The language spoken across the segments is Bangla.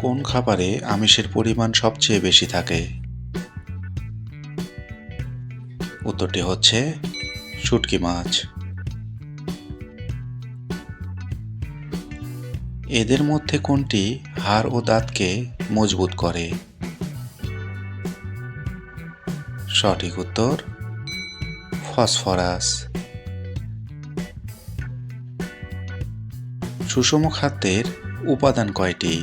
কোন খাবারে আমিষের পরিমাণ সবচেয়ে বেশি থাকে? উত্তরটি হচ্ছে শুটকি মাছ। এদের মধ্যে কোনটি হাড় ও দাঁতকে মজবুত করে? সঠিক উত্তর, ফসফরাস। সুষম খাদ্যের উপাদান কয়টি?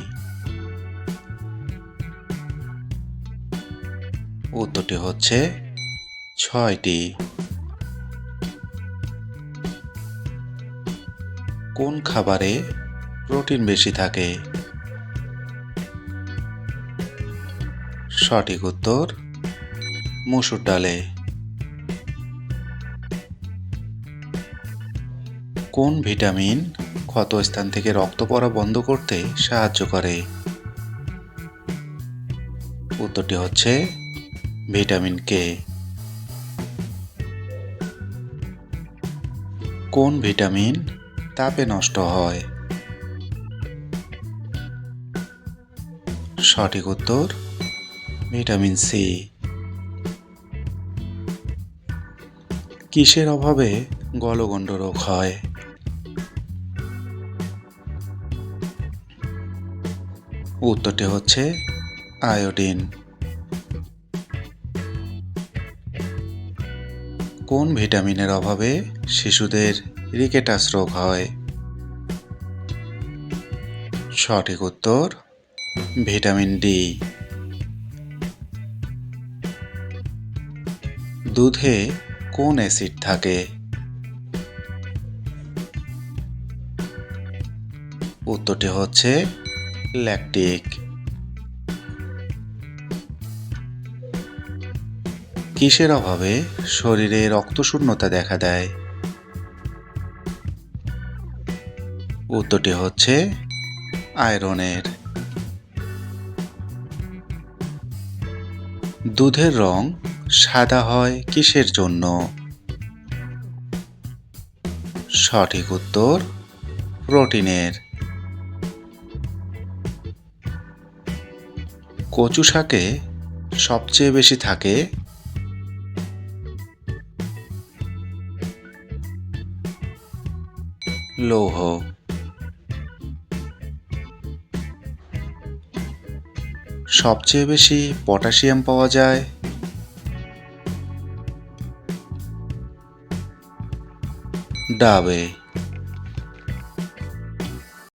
উত্তরটি হচ্ছে ছয়টি। কোন খাবারে প্রোটিন বেশি থাকে? সঠিক উত্তর, মসুর ডালে। কোন ভিটামিন ক্ষতস্থান থেকে রক্ত পড়া বন্ধ করতে সাহায্য করে? উত্তরটি হচ্ছে ভিটামিন কে? কোন ভিটামিন তাপে নষ্ট হয়? সঠিক উত্তর, ভিটামিন সি। কিসের অভাবে গলগণ্ড রোগ হয়? উত্তরটি হচ্ছে আয়োডিন। কোন ভিটামিনের অভাবে শিশুদের রিকেটাস রোগ হয়? সঠিক উত্তর, ভিটামিন ডি। দুধে কোন অ্যাসিড থাকে? উত্তরটি হচ্ছে ল্যাকটিক। কিসের অভাবে শরীরে রক্তশূন্যতা দেখা দেয়? উত্তরটি হচ্ছে আয়রনের। দুধের রং সাদা হয় কিসের জন্য? সঠিক উত্তর, প্রোটিনের। কচু শাকে সবচেয়ে বেশি থাকে লৌহ। সবচেয়ে বেশি পটাশিয়াম পাওয়া যায়। ডাবে।